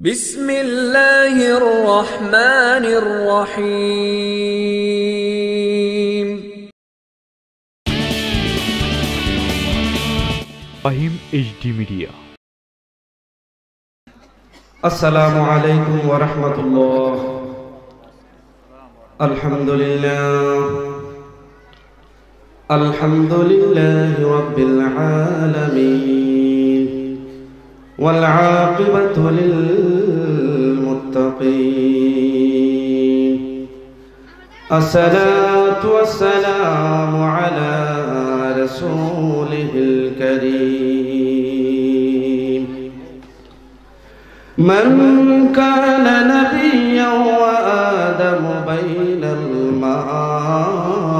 بسم الله الرحمن الرحيم فهم اتش دي ميديا السلام عليكم ورحمة الله الحمد لله الحمد لله رب العالمين والعاقبة للمتقين. الصلاة والسلام على رسوله الكريم. من كان نبيا وآدم بين الماء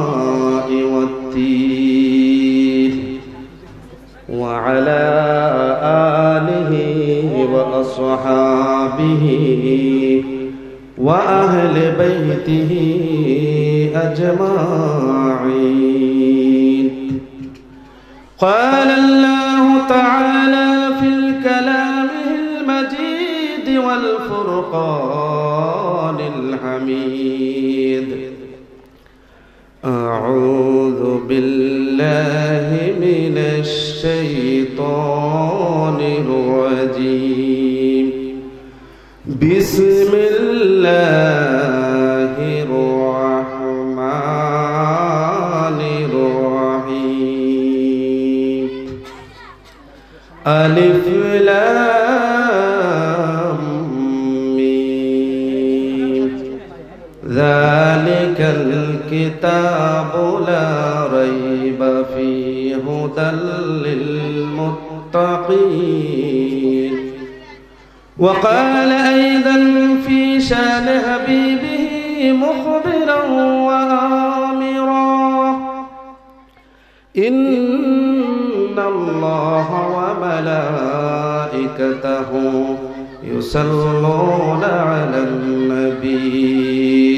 وأهل بيته أجمعين ذلك الكتاب لا ريب فيه هدى للمتقين. وقال أيضا في شان حبيبه مخبرا وآمرا إن الله وملائكته يصلون على النبي.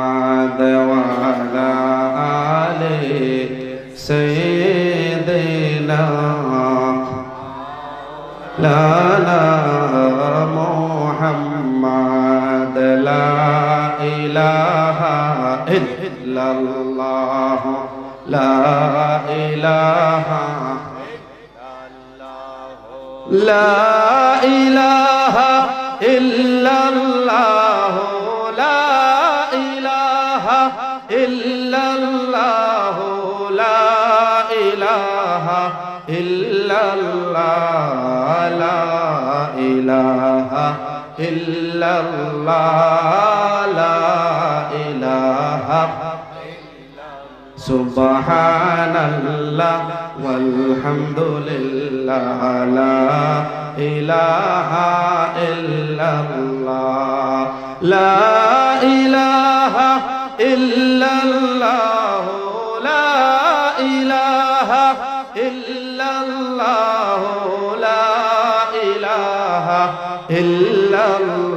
وعلى آل سيدنا لانا محمد. لا إله إلا الله. لا إله لا إله إلا الله لا إله سبحان الله والحمد لله لا إله إلا الله لا إله إلا الله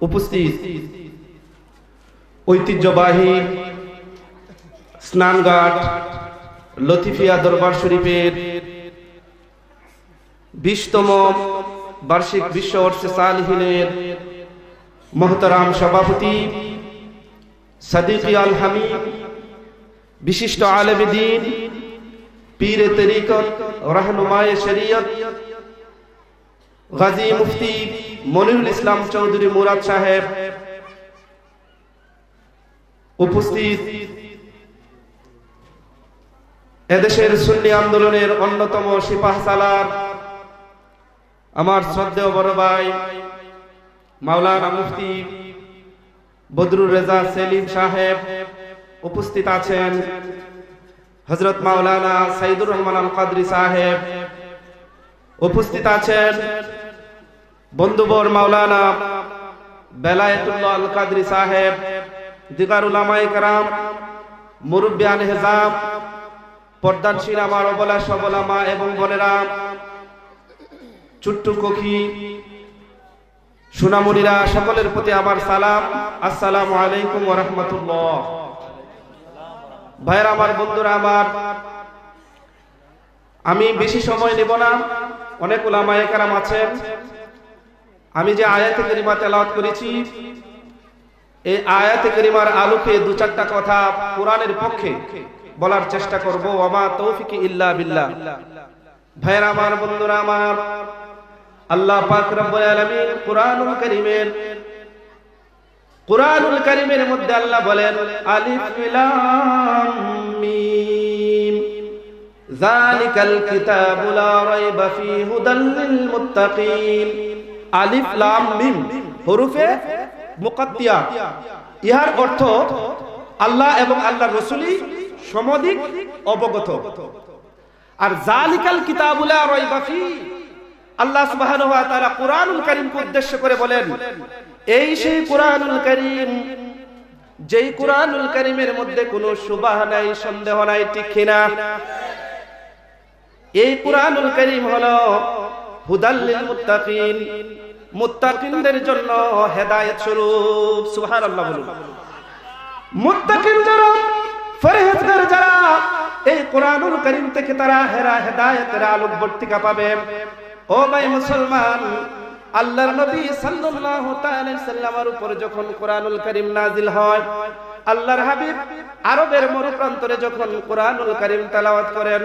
উপস্থিত ঐতিহ্যবাহী স্নানঘাট, লতিফিয়া দরবার শরীফের বিশতম বার্ষিক বিশ্ব অর্ষে সালহিনের মহতারাম সভাপতি সাদিকি আল হামিদ, বিশিষ্ট আলেমদিন পীরে তরিকত, রহনুমায় শরীয়ত, গাজী মুফতি মনিরুল ইসলাম চৌধুরী মুরাদ সাহেব উপস্থিত এদেশের সুন্নি আন্দোলনের অন্যতম সিপাহ সালার, আমার শ্রদ্ধেয় বড় ভাই মাওলানা মুফতি বদরুর রেজা সেলিম সাহেব উপস্থিত আছেন হজরত মাওলানা সাইদুর রহমান কাদরি সাহেব উপস্থিত আছেন। বন্ধুবর মাওলানা বেলায়েতুল্লাহ আল কাদরি সাহেব দিগার উলামায়ে কেরাম মুরব্বিয়ান হেজাব পর্দানশীল আমার অবলা সবলা মা এবং বোনেরা, চুট্টু কখি, সুনামুনিরা, সকলের প্রতি আমার সালাম। আসসালামু আলাইকুম ওয়া রাহমাতুল্লাহ। ভাইরা আমার, বন্ধুরা আমার, আমি বেশি সময় নেব না। অনেক ওলামায়ে কেরাম আছেন। আমি যে আয়াতে করিমা তেলাওয়াত করেছি, এই আয়াতে করিমার আলোকে দু চারটা কথা কোরআনের পক্ষে বলার চেষ্টা করব। ওমা তৌফিক ইল্লা বিল্লাহ। ভাইরা আমার, বন্ধুরা আমার, আল্লাহ পাক রব্বুল আলামিন কোরআনুল কারীমের কোরআনুল কারীমের মধ্যে আল্লাহ বলেন, আলিফ লাম মিম। যালিকাল কিতাবু লা রাইবা ফী হুদাল লিল মুত্তাকিন। আলিফ লাম মিম, হরফে মুকাত্তিয়া। ইহার অর্থ আল্লাহ এবং আল্লাহ রসুলি সমধিক অবগত। আর জালিকাল কিতাবুলা রয়বাফি আল্লাহ সুবহানাহু ওয়া তাআলা কোরআনুল কারীমকে উদ্দেশ্য করে বলেন, এই সেই কোরআনুল কারীম, যেই কোরআনুল কারীমের মধ্যে কোনো সুবাহ নাই, সন্দেহ নাই, ঠিক কিনা এই কোরআনুল কারীম হলো হুদাল্লিল মুত্তাকিন মুত্তাকিনদের জন্য হেদায়েত স্বরূপ, সুবহানাল্লাহ বলুন। মুত্তাকিন যারা, ফরহেজগার যারা, এই কোরআনুল কারীম থেকে তারা হেরা হেদায়েতের আলোক বর্তিকা পাবে। ও ভাই মুসলমান, আল্লাহর নবী সাল্লাল্লাহু তাআলা সাল্লামের উপর যখন কোরআনুল কারীম নাজিল হয়, আল্লাহর হাবিব আরবের মরুপ্রান্তরে যখন কোরআনুল কারীম তেলাওয়াত করেন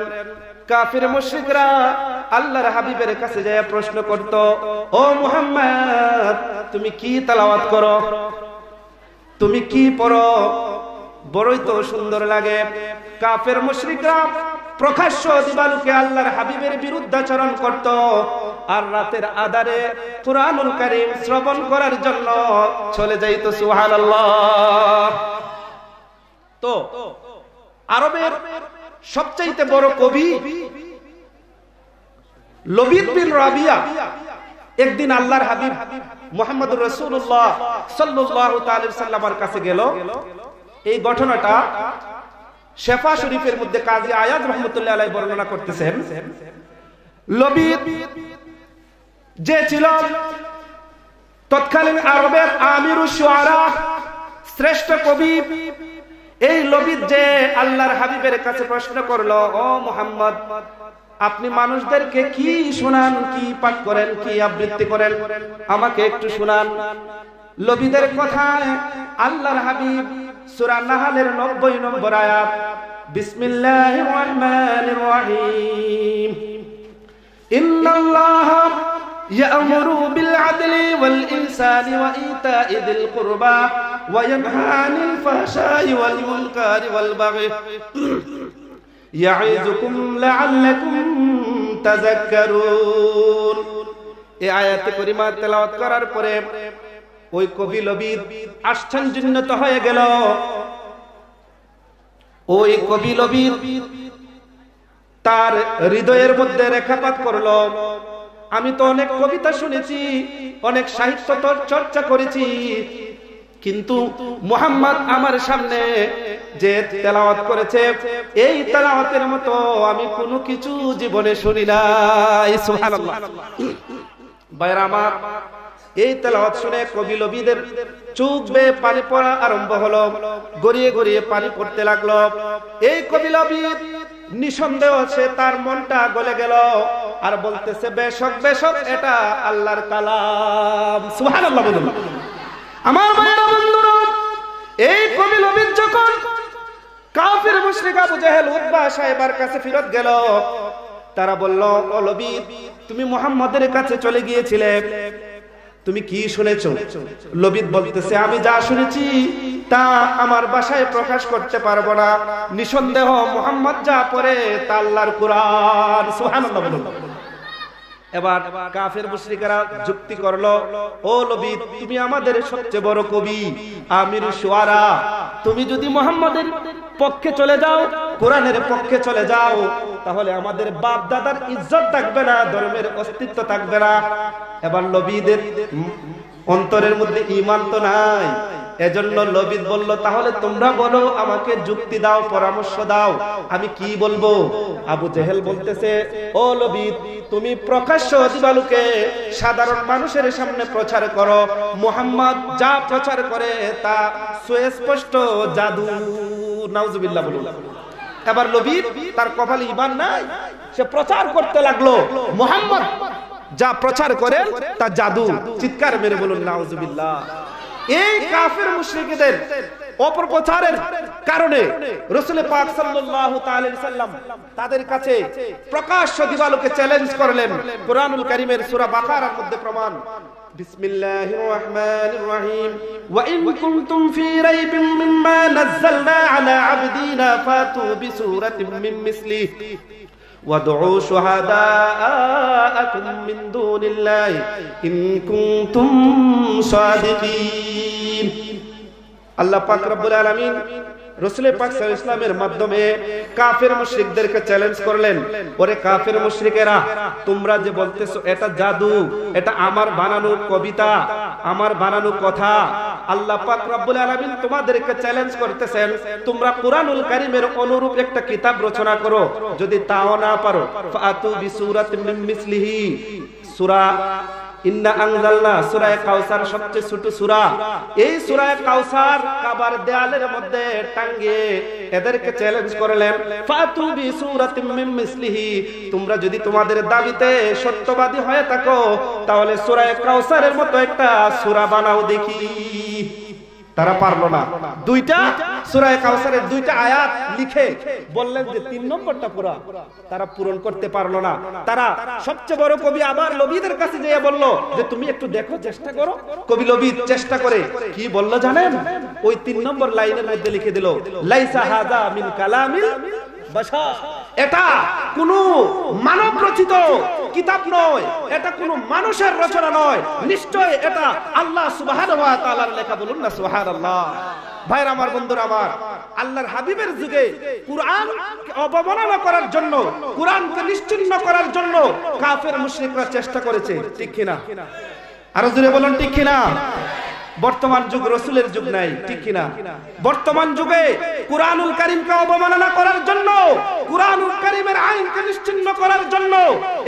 কাফির মুশরিকরা আল্লাহর হাবিবের কাছে যায় প্রশ্ন করত, ও মুহাম্মদ, তুমি কি তেলাওয়াত করো? তুমি কি পড়ো? বড়ই তো সুন্দর লাগে। কাফের মুশরিকরা প্রকাশ্য দিবালুকে আল্লাহর হাবিবের বিরুদ্ধাচরণ করত আর রাতের আধারে কুরআনুল কারীম শ্রবণ করার জন্য চলে যাইতো, সুবহানাল্লাহ। তো আরবের সবচাইতে বড় কবি লবিদ বিন রাবিয়া, একদিন আল্লাহর হাবিব মোহাম্মদ রসুল্লাহ সাল্লাহ সাল্লামার কাছে গেল। এই ঘটনাটা শেফা শরীফের মধ্যে কাজী আয়াত রহমতুল্লাহ আলাই বর্ণনা করতেছেন। লবিদ যে ছিল তৎকালীন আরবের আমির শ্রেষ্ঠ কবি এই লবিদ যে আল্লাহর হাবিবের কাছে প্রশ্ন করল, ও মোহাম্মদ, আপনি মানুষদেরকে কি শোনান, কি পাঠ করেন, কি আবৃত্তি করেন? আমাকে একটু শোনান। লবিদের কথায় আল্লাহর হাবিব সূরা নাহালের 90 নম্বর আয়াত, বিসমিল্লাহির রহমানির রহিম। ইন্নাল্লাহা يأمر بالعدل والإنسان وإيتاء ذي القربى وينهى عن الفحشاء والمنكر والبغي يعظكم لعلكم تذكرون এই আয়াতে করিমা তেলাওয়াত করার পরে ওই কবি লবিদ আশ্চর্যজনিত হয়ে গেল ওই কবি লবিদ তার হৃদয়ের মধ্যে রেখাপাত করলো আমি তো অনেক কবিতা শুনেছি, অনেক সাহিত্য চর্চা করেছি। কিন্তু মোহাম্মদ আমার সামনে যে তেলাওয়াত করেছে, এই তেলাওয়াতের মতো আমি কোনো কিছু জীবনে শুনি নাই, সুবহানাল্লাহ। ভাইরা আমার, এই তেলাওয়াত শুনে কবি লবিদের চোখ বেয়ে পানি পড়া আরম্ভ হলো, গড়িয়ে গড়িয়ে পানি পড়তে লাগল। এই কবি লবিদ নিঃসন্দেহ সে তার মনটা গলে গেল। আর বলতেছে, বেশক বেশক, এটা আল্লাহর কালাম। সুবহানাল্লাহ বলুন। আমার ভাইরা বন্ধুরা, এই কবি লবিদ যখন কাফির মুশরিক আবু জাহেল উতবা সাহেবের কাছে ফিরত গেল, তারা বলল, ও লবিদ তুমি মুহাম্মাদের কাছে চলে গিয়েছিলে। তুমি কি শুনেছো? লবিদ বলতেছে, আমি যা শুনেছি, তা আমার বাসায় প্রকাশ করতে পারব না। নিঃসন্দেহ মোহাম্মদ যা পরে তা আল্লাহর কোরআন। সুবহানাল্লাহ বলুন। এবার কাফের মুশরিকেরা যুক্তি করল ও লবিদ তুমি আমাদের সবচেয়ে বড় কবি আমির শুয়ারা। তুমি যদি মোহাম্মদের পক্ষে চলে যাও কোরআনের পক্ষে চলে যাও তাহলে আমাদের বাপ দাদার ইজ্জত থাকবে না ধর্মের অস্তিত্ব থাকবে না। এবার লবিদের উম, অন্তরের মধ্যে ইমান তো নাই। এজন্য লবিদ বলল, তাহলে তোমরা বলো, আমাকে যুক্তি দাও, পরামর্শ দাও। আমি কি বলব? আবু জেহেল বলতেছে, ও লবিদ তুমি প্রকাশ্য দিবালুকে সাধারণ মানুষের সামনে প্রচার করো। মোহাম্মদ যা প্রচার করে, তা সুস্পষ্ট জাদু। নাউজুবিল্লাহ বলুন। এবার লবিদ তার কপালে ইমান নাই, সে প্রচার করতে লাগল। মোহাম্মদ যা প্রচার করেন, তা জাদু। চিৎকার মেরে বলুন, নাউজুবিল্লাহ। এই কাফের মুশরিকদের অপপ্রচারের কারণে রসুল পাক সাল্লাল্লাহু তাআলা সাল্লাম তাদের কাছে প্রকাশ্য দিবালোকে চ্যালেঞ্জ করলেন। কোরআনুল কারীমের সূরা বাকারার মধ্যে প্রমাণ। বিসমিল্লাহির রহমানির রহিম। ওয়া ইন কুনতুম ফি রাইবিন মিম্মা নাযালনা আলা আবদিনা ফাতু বিসূরাতিন মিন মিসলিহি। وادعوا شهداءكم من دون الله إن كنتم صادقين আল্লাহ পাক রব্বুল আলামিন রসুল পাক ইসলামের মাধ্যমে কাফের মুশরিকদেরকে চ্যালেঞ্জ করলেন। ওরে কাফের মুশরিকেরা, তোমরা যে বলতেছো, এটা জাদু, এটা আমার বানানো কবিতা, আমার বানানো কথা। আল্লাহ পাক রব্বুল আলামিন তোমাদেরকে চ্যালেঞ্জ করতেছেন, তোমরা কুরআনুল কারীমের অনুরূপ একটা কিতাব রচনা করো। যদি তাও না পারো, ফাতু বিসূরাতিন মিন মিসলিহি। সূরা ইন্না কাউসার সবচেয়ে ছোট এই সূরা কাউসার কাবার দেয়ালের মধ্যে টাঙ্গিয়ে এদেরকে চ্যালেঞ্জ করলেন, ফাতু বি সূরাতিম মিসলিহি। তোমরা যদি তোমাদের দাবিতে সত্যবাদী হয়ে থাকো, তাহলে সূরা কাউসারের মতো একটা সূরা বানাও দেখি। তারা পারল না। দুইটা সূরায়ে কাউসারের দুইটা আয়াত লিখে বললেন যে, তিন নম্বরটা পুরা তারা পূরণ করতে পারল না। তারা সবচেয়ে বড় কবি আবার লবিদের কাছে যেয়ে বলল যে, তুমি একটু দেখো, চেষ্টা করো। কবি লবিদ চেষ্টা করে কি বলল জানেন? ওই তিন নম্বর লাইনের মধ্যে লিখে দিল, লাইসা হাজা মিন কালামিল বাশার। এটা কোন মানব রচিত কিতাব নয়, এটা কোন মানুষের রচনা নয়। নিশ্চয় এটা আল্লাহ তাআলার লেখা বলুন না সুবহানাল্লাহ। ভাইরা আমার বন্ধুরা আমার, আল্লাহর হাবিবের যুগে কুরআন অবমাননা করার জন্য, কুরআনকে নিশ্চিহ্ন করার জন্য কাফের মুশরিকরা চেষ্টা করেছে, ঠিক কিনা? আরও জোরে বলুন, ঠিক কিনা? বর্তমান যুগ রসুলের যুগ নাই, ঠিক কিনা? বর্তমান যুগে কুরআনুল কারীমকে অবমাননা করার জন্য, কুরআনুল কারীমের আইনকে নিশ্চিহ্ন করার জন্য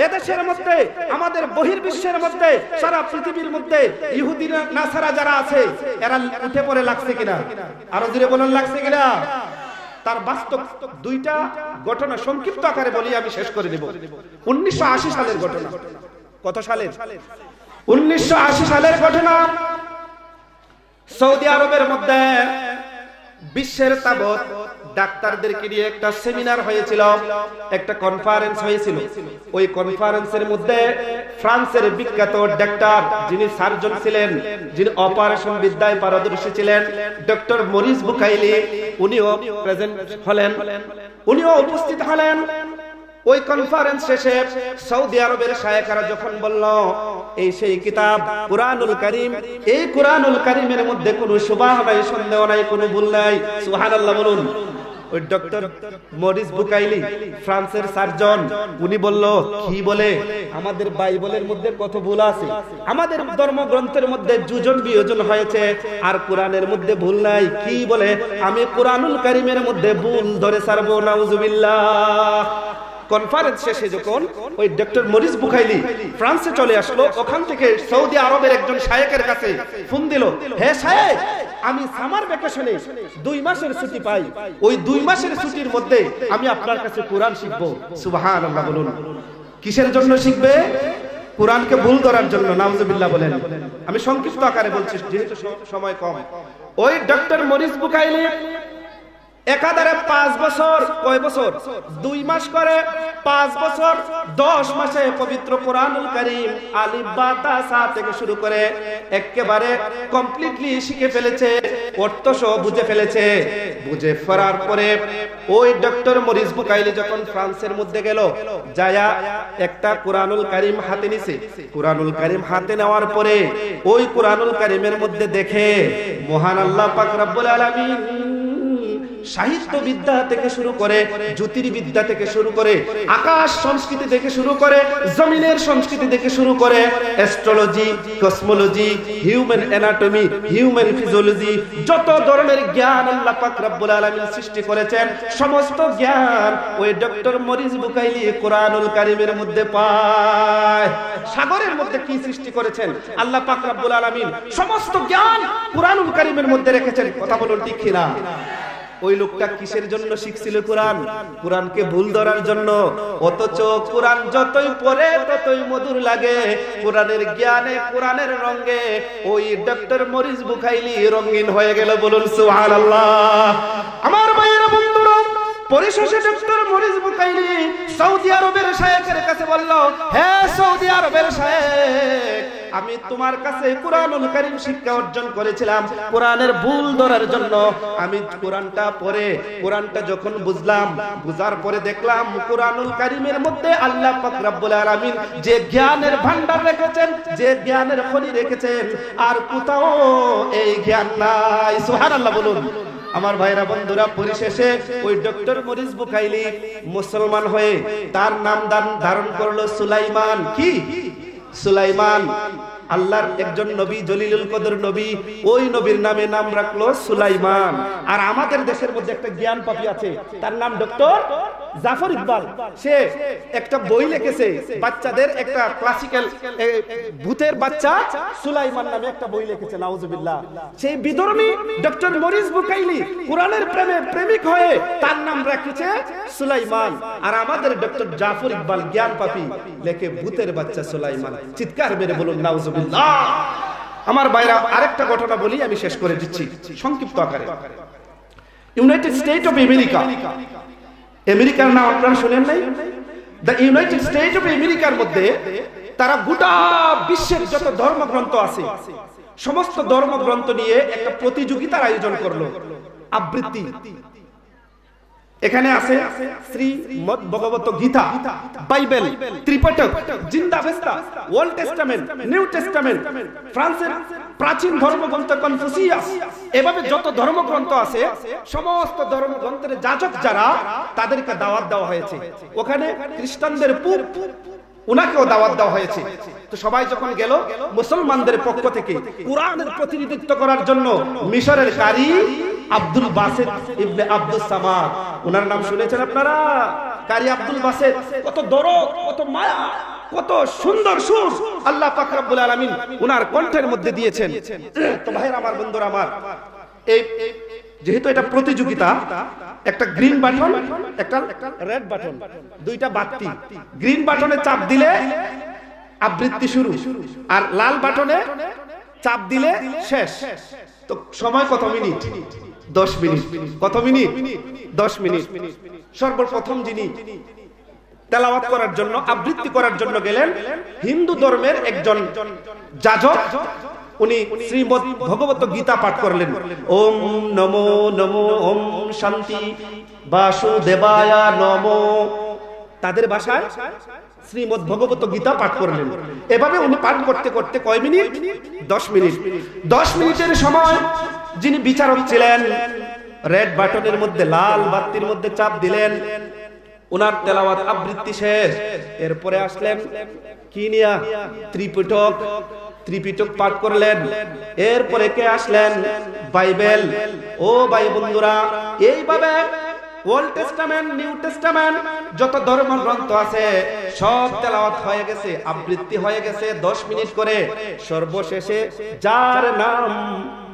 এদেশের মধ্যে, আমাদের বহির্বিশ্বের মধ্যে, সারা পৃথিবীর মধ্যে ইহুদি নাসারা যারা আছে, এরা উঠে পড়ে লাগছে কিনা? আরও জুড়ে বলুন, লাগছে কিনা? তার বাস্তব দুইটা ঘটনা সংক্ষিপ্ত আকারে বলি, আমি শেষ করে দেব। উনিশশো আশি সালের ঘটনা। কত সালের? উনিশশো আশি সালের ঘটনা সৌদি আরবের মধ্যে বিশ্বের তাবৎ ডাক্তারদেরকে নিয়ে একটা সেমিনার হয়েছিল, একটা কনফারেন্স হয়েছিল। ওই কনফারেন্সের মধ্যে ফ্রান্সের বিখ্যাত ডাক্তার যিনি সার্জন ছিলেন, যিনি অপারেশন বিদ্যায় পারদর্শী ছিলেন, ডক্টর মরিস বুকাইলি উনিও প্রেজেন্ট হলেন। উনিও উপস্থিত হলেন। ওই কনফারেন্স শেষে সৌদি আরবের শায়েখারা যখন বলল, এই সেই কিতাব কুরআনুল কারীম, এই কুরআনুল কারীমের মধ্যে কোনো সুবাহ নাই, সন্দেহ নাই, কোনো ভুল নাই। সুবহানাল্লাহ বলুন। ওই ডক্টর মরিস বুকাইলি, ফ্রান্সের সার্জন, উনি বলল, কি বলে? আমাদের বাইবেলের মধ্যে কত ভুল আছে। আমাদের ধর্মগ্রন্থের মধ্যে যুজন বিয়োজন হয়েছে, আর কোরআনের মধ্যে ভুল নাই। কি বলে? আমি কোরআনুল কারীমের মধ্যে ভুল ধরে সারবো নাউজুবিল্লাহ। কনফারেন্স শেষে যখন ওই ডক্টর মরিস বুখাইলি ফ্রান্সে চলে আসলো, ওখান থেকে সৌদি আরবের একজন শায়েকের কাছে ফোন দিল, হে শায়েক, আমি সামার ভ্যাকেশনে দুই মাসের ছুটি পাই। ওই দুই মাসের ছুটির মধ্যে আমি আপনার কাছে কোরআন শিখব। সুবহানাল্লাহ বলুন। কিসের জন্য শিখবে? কোরআনকে ভুল ধরার জন্য, নাউজুবিল্লাহ বলেন। আমি সংক্ষিপ্ত আকারে বলছি, যেহেতু সময় কম। ওই ডক্টর মরিস বুকাইলি একাধারে পাঁচ বছর, কয় বছর? দুই মাস করে, পাঁচ বছর, দশ মাসে পবিত্র কোরআনুল করিম আলিফ বা তা থেকে শুরু করে একেবারে কমপ্লিটলি শিখে ফেলেছে অর্থ সহ বুঝে ফেলেছে। বুঝে ফেরার পরে ওই ডক্টর মরিস বুকাইলি যখন ফ্রান্সের মধ্যে গেল, যায়া একটা কোরআনুল কারিম হাতে নিছে। কোরআনুল করিম হাতে নেওয়ার পরে ওই কোরআনুল কারিমের মধ্যে দেখে, মহান আল্লাহ পাক রব্বুল আলামিন সাহিত্য বিদ্যা থেকে শুরু করে, জ্যোতির্বিদ্যা থেকে শুরু করে, আকাশ সংস্কৃতি থেকে শুরু করে, জমিনের সংস্কৃতি থেকে শুরু করে astrology cosmology human anatomy human physiology যত ধরনের জ্ঞান আল্লাহ পাক রব্বুল আলামিন সৃষ্টি করেছেন, সমস্ত জ্ঞান ওই ডক্টর মরিস বুকাইলি কোরআনুল কারিমের মধ্যে পায়। সাগরের মধ্যে কি সৃষ্টি করেছেন? আল্লাহ পাক রব্বুল আলামিন সমস্ত জ্ঞান কোরআনুল কারিমের মধ্যে রেখেছেন। কথা বলুন ঠিক কিনা? ওই লোকটা কিসের জন্য শিখছিল কোরআন? কোরআনকে ভুল ধরার জন্য। অথচ কোরআন যতই পড়ে, ততই মধুর লাগে। কোরআনের জ্ঞানে, কোরআনের রঙে ওই ডক্টর মরিস বুখাইলি রঙিন হয়ে গেল বলুন, সুবহানাল্লাহ। আমার ভাইয়েরা বন্ধুরা, পরিশেষে ডক্টর মরিস বুকাইলি সৌদি আরবের শায়েকের কাছে বলল, হে সৌদি আরবের শায়েক আমি তোমার কাছে কোরআনুল কারীম শিক্ষা অর্জন করেছিলাম। কোরআনের ভুল ধরার জন্য। আমি কোরআনটা পড়ে, কোরআনটা যখন বুঝলাম, বুঝার পরে দেখলাম কোরআনুল কারীমের মধ্যে আল্লাহ পাক রব্বুল আলামিন যে জ্ঞানের ভান্ডার রেখেছেন, যে জ্ঞানের খনি রেখেছেন, আর কোথাও এই জ্ঞান নাই। সুবহানাল্লাহ বলুন। আমার ভাইরা বন্ধুরা, পরিশেষে ওই ডক্টর মরিস বুকাইলি মুসলমান হয়ে তার নাম দান ধারণ করল সুলাইমান। কি? সুলাইমান, আল্লাহর একজন নবী, জলিলুল কদর নবী, ওই নবীর নামে নাম রাখল সুলাইমান। আর আমাদের দেশের মধ্যে একটা জ্ঞান পাপি আছে, তার নাম ডক্টর জাফর ইকবাল, সে একটা বই লিখেছে, বাচ্চাদের একটা ক্লাসিক্যাল ভূতের বাচ্চা সুলাইমান নামে একটা বই লিখেছে, নাউজুবিল্লাহ। সেই বিধর্মী ডক্টর মরিস বুকাইলি কোরআনের প্রেমে প্রেমিক হয়ে তার নাম রেখেছে সুলাইমান। আর আমাদের ডক্টর জাফর ইকবাল জ্ঞান পাপি, লেখে ভূতের বাচ্চা সুলাইমান। চিৎকার মেরে বলুন, নাউজুবিল্লাহ। আমার বাইরা আরেকটা ঘটনা বলি, আমি শেষ করে দিচ্ছি, সংক্ষিপ্ত আকারে। United State of America. আমেরিকার নাম আপনারা শুনেন নাই? দ্য ইউনাইটেড স্টেট অফ আমেরিকার মধ্যে তারা গোটা বিশ্বের যত ধর্মগ্রন্থ আছে, সমস্ত ধর্মগ্রন্থ নিয়ে একটা প্রতিযোগিতার আয়োজন করল, আবৃত্তি। এখানে আছে শ্রী মদ ভগবত গীতা, বাইবেল ত্রিপটক জিন্দাভেস্তা ওল্ড টেস্টামেন্ট, নিউ টেস্টামেন্ট, ফ্রান্সের প্রাচীন ধর্মগ্রন্থ কনফুসিয়াস। এভাবে যত ধর্মগ্রন্থ আছে, সমস্ত ধর্মগ্রন্থের যাজক যারা, তাদেরকে দাওয়াত দেওয়া হয়েছে। ওখানে খ্রিস্টানদের পুপ উনাকেও দাওয়াত দেওয়া হয়েছে। তো সবাই যখন গেল, মুসলমানদের পক্ষ থেকে কোরআনের প্রতিনিধিত্ব করার জন্য মিশরের কারি আব্দুল বাসেদ ইবনে আব্দুল সামাদ। ওনার নাম শুনেছেন আপনারা? কারি আব্দুল বাসেদ, কত দরদ, কত মায়া, কত সুন্দর সুর আল্লাহ পাক রব্বুল আলামিন ওনার কণ্ঠের মধ্যে দিয়েছেন। তো ভাইয়ের আমার, বন্ধুরা আমার, এই যেহেতু এটা প্রতিযোগিতা, একটা গ্রিন বাটন, একটা রেড বাটন, দুইটা বাতি। গ্রিন বাটনে চাপ দিলে আবৃত্তি শুরু, আর লাল বাটনে চাপ দিলে শেষ। তো সময় কত মিনিট? দশ মিনিট। কত মিনিট? দশ মিনিট। সর্বপ্রথম যিনি তেলাওয়াত করার জন্য, আবৃত্তি করার জন্য গেলেন, হিন্দু ধর্মের একজন যাজক। উনি শ্রীমদ ভগবত গীতা পাঠ করলেন। ওম নমো নমো, ওম শান্তি। বাসুদেবায়া নমো। তাদের ভাষায় শ্রীমদ ভগবত গীতা পাঠ করলেন। এভাবে উনি পাঠ করতে করতে কয় মিনিট? দশ মিনিট। দশ মিনিটের সময় যিনি বিচারক ছিলেন রেড বাটনের মধ্যে লাল বাতির মধ্যে চাপ দিলেন। উনার তেলাওয়াত আবৃত্তি শেষ। এরপরে আসলেন কি নিয়া ত্রিপিটক। ত্রিপিটক পাঠ করলেন। এরপরে কে আসলেন? বাইবেল। ও ভাই বন্ধুরা, এইভাবে ওল্ড টেস্টামেন্ট, নিউ টেস্টামেন্ট, যত ধর্ম গ্রন্থ আছে, সব তেলাওয়াত হয়ে গেছে, আবৃত্তি হয়ে গেছে দশ মিনিট করে। সর্বশেষে যার নাম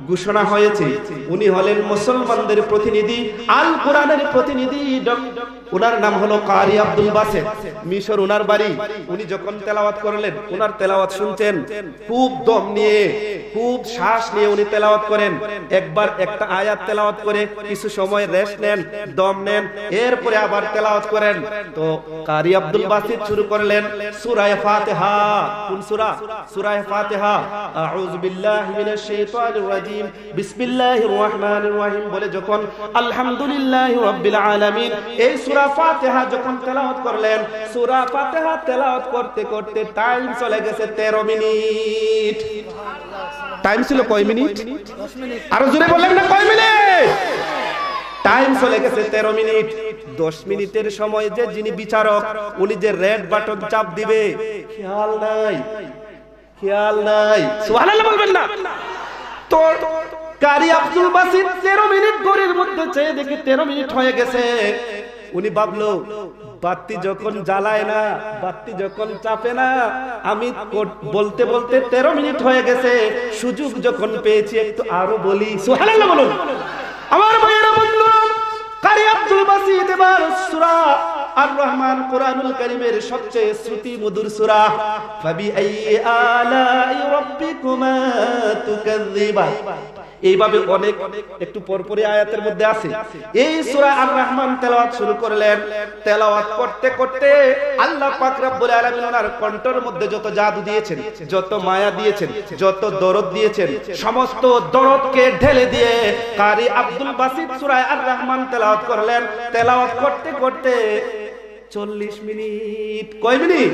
ঘোষণা হয়েছে। উনি হলেন মুসলমানদের প্রতিনিধি আল কোরআনের প্রতিনিধি উনার নাম হলো কারি আব্দুল বাসেদ মিশর উনার বাড়ি। উনি যখন তেলাওয়াত করলেন, উনার তেলাওয়াত শুনছেন? খুব দম নিয়ে, খুব শ্বাস নিয়ে উনি তেলাওয়াত করেন। একবার একটা আয়াত তেলাওয়াত করে কিছু সময় রেস্ট নেন, দম নেন, এরপরে আবার তেলাওয়াত করেন। তো কারি আব্দুল বাসিদ শুরু করলেন সূরা ফাতিহা। কোন সূরা? সূরা ফাতিহা। আউযু বিল্লাহি মিনাশ শাইতানির রাজিম। বিসমিল্লাহির রহমানির রহিম বলে যখন আলহামদুলিল্লাহি রাব্বিল আলামিন এই সূরা ফাতিহা যখন তেলাওয়াত করলেন, সূরা ফাতিহা তেলাওয়াত করতে করতে টাইম চলে গেছে 13 মিনিট। টাইম ছিল কয় মিনিট? আরও জোরে বললেন না কয় মিনিট? টাইম চলে গেছে তেরো মিনিট। দশ মিনিটের সময় যে যিনি বিচারক, উনি যে রেড বাটন চাপ দিবে, খেয়াল নাই খেয়াল নাই। সুবহানাল্লাহ বলবেন না। তো কারি আব্দুল তেরো মিনিট গড়ির মধ্যে চেয়ে দেখি তেরো মিনিট হয়ে গেছে। উনি ভাবলো যখন জ্বালায় না যখন চাপে না, আমি বলতে বলতে তেরো মিনিট হয়ে গেছে। সুযোগ যখন পেয়েছি, একটু আরও বলি। বলুন। আমার বন্ধুরা, কারি আব্দুল সূরা আর রহমান কোরআনুল কারীমের সবচেয়ে শ্রুতি মধুর সূরা ফাবি আলাই রাব্বিকুমা তুকাযযিবান এইভাবে অনেক একটু পরপরই আয়াতের মধ্যে আছে। এই সূরা আর রহমান তেলাওয়াত শুরু করলেন। তেলাওয়াত করতে করতে আল্লাহ পাক রব্বুল আলামিন ওনার কণ্ঠের মধ্যে যত জাদু দিয়েছেন, যত মায়া দিয়েছেন, যত দরদ দিয়েছেন, সমস্ত দরদকে ঢেলে দিয়ে কারি আব্দুল বাসিত সূরা আর রহমান তেলাওয়াত করলেন। তেলাওয়াত করতে করতে চল্লিশ মিনিট। কয় মিনিট?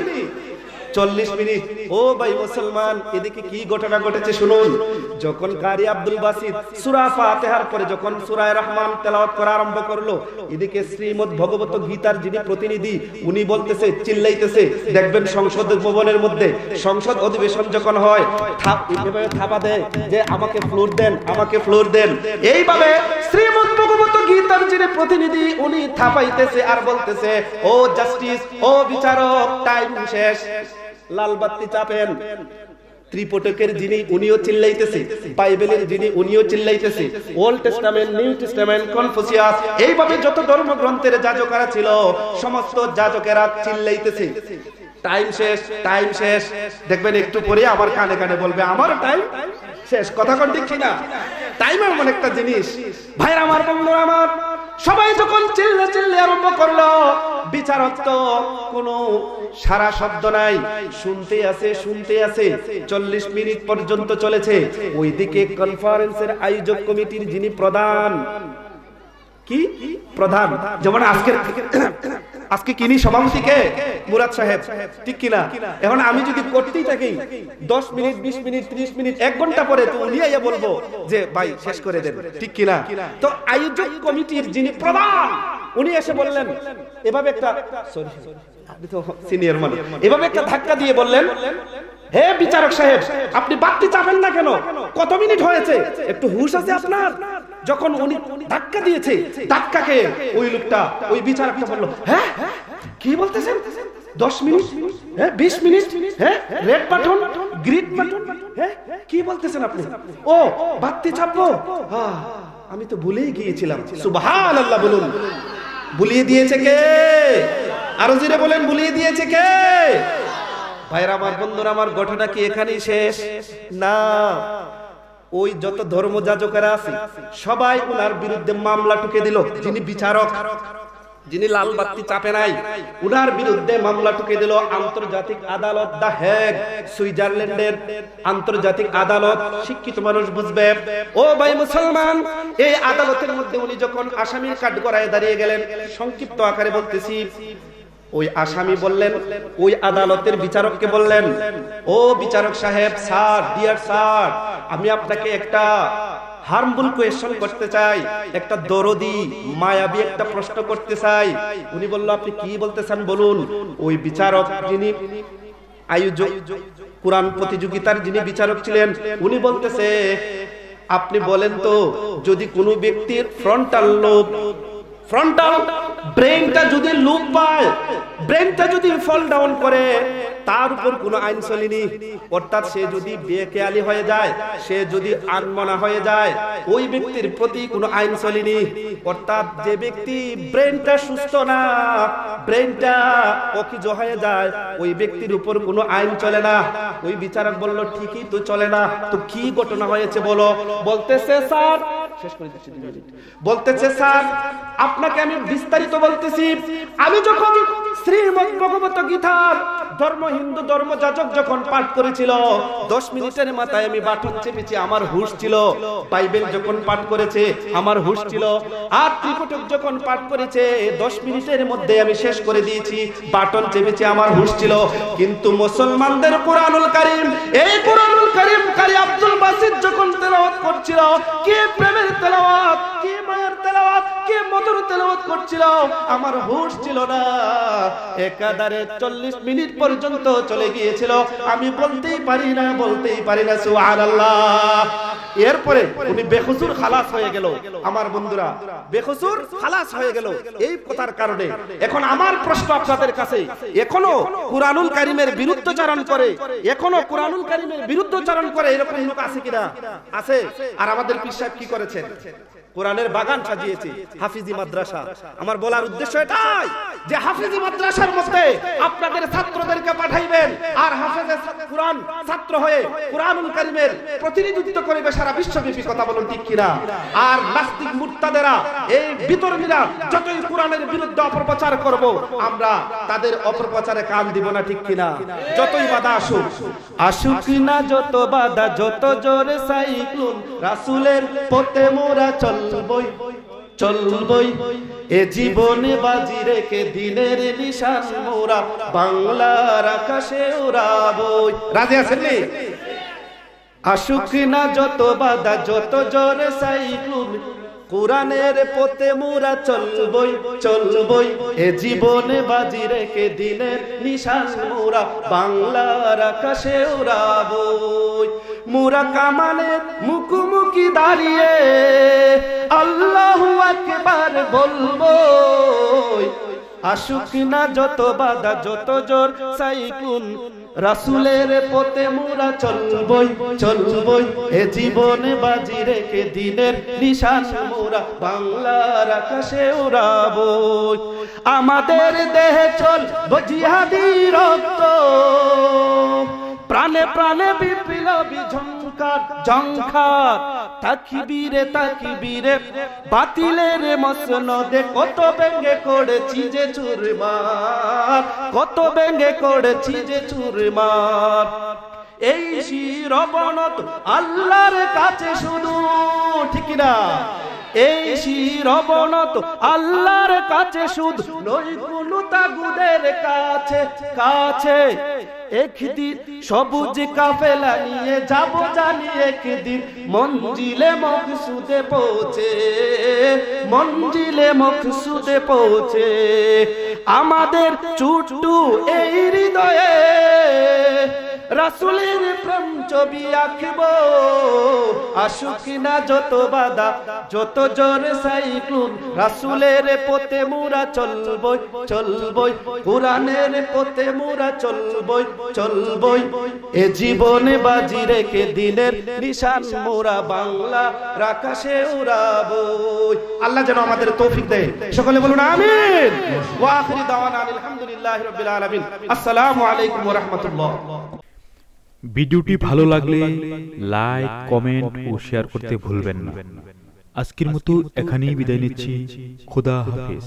চল্লিশ মিনিট। ও ভাই মুসলমান, এদিকে কি ঘটনা ঘটেছে শুনুন। যখন কারি আব্দুল বাসিদ সুরা ফাতেহার পরে যখন সুরায় রহমান তেলাওয়াত করা আরম্ভ করল, এদিকে শ্রীমদ ভগবত গীতার যিনি প্রতিনিধি, উনি বলতেছে, চিল্লাইতেছে, দেখবেন সংসদ ভবনের মধ্যে, সংসদ অধিবেশন যখন হয় থাপ দেয় যে আমাকে ফ্লোর দেন, আমাকে ফ্লোর দেন। এইভাবে শ্রীমদ গীতার যিনি প্রতিনিধি, উনি থাপাইতেছে আর বলতেছে, ও জাস্টিস, ও বিচারক, টাইম শেষ। লাল বাতি চাপেন। ত্রিপটকের যিনি, উনিও চিল্লাইতেছে। বাইবেলের যিনি, উনিও চিল্লাইতেছে। Old Testament, New Testament, Confucius. এইভাবে যত ধর্মগ্রন্থের যাজকেরা ছিল, সমস্ত যাজকেরা চিল্লাইতেছে। টাইম শেষ টাইম শেষ। দেখবেন একটু পরে আমার কানে কানে বলবে, আমার টাইম শেষ। কথা কোন ঠিক না টাইম এমন একটা জিনিস। ভাইরা আমার বন্ধু আমার, সবাই যখন চিল্লে চিল্লে আরম্ভ করল, বিচারত্ব কোনো সারা শব্দ নাই। শুনতে আছে শুনতে আছে। চল্লিশ মিনিট পর্যন্ত চলেছে। ওইদিকে কনফারেন্সের আয়োজক কমিটির যিনি প্রধান, কি? প্রধান। যেমন আজকের আজকে কিনি সভাপতি কে? মুরাদ সাহেব। ঠিক কিনা? এখন আমি যদি করতেই থাকি, দশ মিনিট, বিশ মিনিট, ত্রিশ মিনিট, এক ঘণ্টা পরে তো উনি আইয়া বলব যে, ভাই, শেষ করে দেন। ঠিক কিনা? তো আয়োজক কমিটির যিনি প্রধান, উনি এসে বললেন, এভাবে একটা সরি আপনি তো সিনিয়র মানে এভাবে একটা ধাক্কা দিয়ে বললেন হে বিচারক সাহেব, আপনি বাড়তি চাপেন না কেন? কত মিনিট হয়েছে? একটু হুশ আছে আপনার? যখন উনি ধাক্কা দিয়েছে, ধাক্কাকে ওই লোকটা, ওই বিচারকটা বলল হ্যাঁ? কি বলতেছেন? দশ মিনিট? হ্যাঁ বিশ মিনিট? হ্যাঁ রেড বাটন? Green button? হ্যাঁ কি বলতেছেন আপনি? ও, বাড়তি চাপবো? আমি তো ভুলেই গিয়েছিলাম। সুবহান আল্লাহ বলুন। ভুলিয়ে দিয়েছে কে? আরও জোরে বলেন, ভুলিয়ে দিয়েছে কে? ভাইরা, আমার বন্ধুরা, আমার ঘটনা কি এখানেই শেষ? না। ওই যত ধর্মযাজকেরা আছে, সবাই ওনার বিরুদ্ধে মামলা টুকে দিল। যিনি বিচারক, যিনি লাল বাতি চাপে নাই, উনার বিরুদ্ধে মামলা টুকে দিল আন্তর্জাতিক আদালত দা হ্যাগ সুইজারল্যান্ডের আন্তর্জাতিক আদালত। শিক্ষিত মানুষ বুঝবে। ও ভাই মুসলমান, এই আদালতের মধ্যে উনি যখন আসামির কাঠগড়ায় দাঁড়িয়ে গেলেন, সংক্ষিপ্ত আকারে বলতেছি ওই আসামি বললেন, ওই আদালতের বিচারককে বললেন, ও বিচারক সাহেব, স্যার, ডিয়ার স্যার, আমি আপনাকে একটা হার্মফুল কোয়েশ্চন করতে চাই, একটা দরদি, মায়াবী একটা প্রশ্ন করতে চাই। উনি বলল, আপনি কি বলতে চান বলুন? ওই বিচারক যিনি আয়োজক, কোরআন প্রতিযোগিতার যিনি বিচারক ছিলেন, উনি বলতেছে, আপনি বলেন তো, যদি কোনো ব্যক্তির ফ্রন্টাল লোব ফ্রন্টাল ব্রেনটা যদি লুপ পায় ব্রেনটা যদি ফল ডাউন করে তার উপর কোনো আইন চলেনি। অর্থাৎ সে যদি বেকেয়ালি হয়ে যায়, সে যদি আনমনা হয়ে যায়, ওই ব্যক্তির প্রতি কোনো আইন চলেনি। অর্থাৎ যে ব্যক্তি ব্রেনটা সুস্থ না, ব্রেনটা অকিজ হয়ে যায়, ওই ব্যক্তির উপর কোনো আইন চলে না। ওই বিচারক বলল, ঠিকই তো চলে না। তো কি ঘটনা হয়েছে বলো? বলতেছে, স্যার, শেষ করে দিচ্ছি। বলতেছে, স্যার, আপনাকে আমি বিস্তারিত বলতেছি। আমি যখন শ্রীমদ ভগবত গীতার ধর্ম হিন্দু ধর্ম যাজক যখন পাঠ করেছিল, দশ মিনিটের মাথায় আমি বাটন চেপেছি, আমার হুশ ছিল। বাইবেল যখন পাঠ করেছে, আমার হুশ ছিল। আর ত্রিকুটক যখন পাঠ করেছে, দশ মিনিটের মধ্যে আমি শেষ করে দিয়েছি, বাটন চেপেছি, আমার হুশ ছিল। কিন্তু মুসলমানদের কোরআনুল কারিম, এই কোরআনুল কারিম কারি আব্দুল বাসিদ যখন তেলাওয়াত করছিল, কে প্রেমের তেলাওয়াত, কে মায়ের তেলাওয়াত কে করছিল? আমার ছিল না। মিনিট পর্যন্ত চলে গিয়েছিল। আমি বলতেই পারি না, বলতেই পারি না এরপরে উনি বেখসুর খালাস হয়ে গেল। আমার বন্ধুরা, বেখসুর খালাস হয়ে গেল এই কথার কারণে। এখন আমার প্রশ্ন আপনাদের কাছে, এখনও কুরআনুল কারিমের বিরুদ্ধচারণ করে, এখনও কুরআনুল কারিমের বিরুদ্ধচারণ করে এরকম লোক আছে কিনা? আছে। আর আমাদের পীর সাহেব কি করেছেন? কোরআনের বাগান সাজিয়েছে, হাফিজি মাদ্রাসা। আমার বলার উদ্দেশ্য এটাই যে হাফিজি মাদ্রাসার মধ্যে আপনাদের আর কোরআন ছাত্র হয়ে কোরআনুল কারিমের প্রতিনিধিত্ব করবে সারা বিশ্বব্যাপী কথা বলুন ঠিক কিনা? আর নাস্তিক মুর্তাদেরা, এই বিতর্মীরা যতই কোরআনের বিরুদ্ধে অপপ্রচার করব, আমরা তাদের অপপ্রচারে কান দিব না ঠিক কিনা? যতই বাধা আসুক। আসুক না যত বাধা, যত জোরে সাইক্লোন, রাসূলের পথে মোরা চলবই। চলবই। এ জীবনে বাজি রেখে দিনের নিশান মোরা, বাংলার আকাশে উড়াবই। রাজি আছেন আসুক না যত বাধা, যত জোরে সাইক্লোন কোরআনের পথে মোরা চলবই চলবই। এ জীবনে বাজি রেখে দিনের নিশান মোরা, বাংলার আকাশে উড়াবই। মোরা কামানের মুখোমুখি দাঁড়িয়ে আল্লাহ আকবার বলব আসুক না যত বাধা, যত জোর, সাইকুন রাসুলের পথে মোরা চলবই চলবই। এ জীবনে বাজি রেখে দিনের নিশান মোরা বাংলার আকাশে উড়াবই। আমাদের দেহে চল জিহাদি রক্ত। প্রাণে প্রাণে বিপ্লবী ঝঙ্কার ঝঙ্কার তাকিবিরে তাকিবিরে। বাতিলের মসনদে কত ব্যঙ্গে করেছি যে চুরমার। কত ব্যঙ্গে করেছি যে চুরমার। এই শিরবনত আল্লাহর কাছে শুধু ঠিক না এই শিরবনত আল্লাহর কাছে শুধু নই কোনো তাগুদের কাছে কাছে। একদিন সবুজ কাফেলা নিয়ে যাব জানি একদিন, মঞ্জিলে মকসুদে পৌঁছে, মঞ্জিলে মকসুদে পৌঁছে। আমাদের চুট্টু এই হৃদয়ে। রাসুলের প্রেম ছবি আঁকব। আসুক না যত বাধা, যত জোরে সাইক্লুন, রাসুলের পথে মুরা চলবই চলবই, কোরআনের পথে মুরা চলবই চলবই। এ জীবনে বাজি রেখে দিনের নিশান মোরা বাংলা রাকাশে উড়াবই। আল্লাহ যেন আমাদের তৌফিক দেয়। সকলে বলুন, আমিন। ওয়া আখিরি দাওয়ানা আলহামদুলিল্লাহি রাব্বিল আলামিন। আসসালামু আলাইকুম ওয়া রাহমাতুল্লাহ। ভিডিওটি ভালো লাগলে লাইক কমেন্ট ও শেয়ার করতে ভুলবেন না। আজকের মতো এখানেই বিদায় নিচ্ছি। খোদা হাফেজ।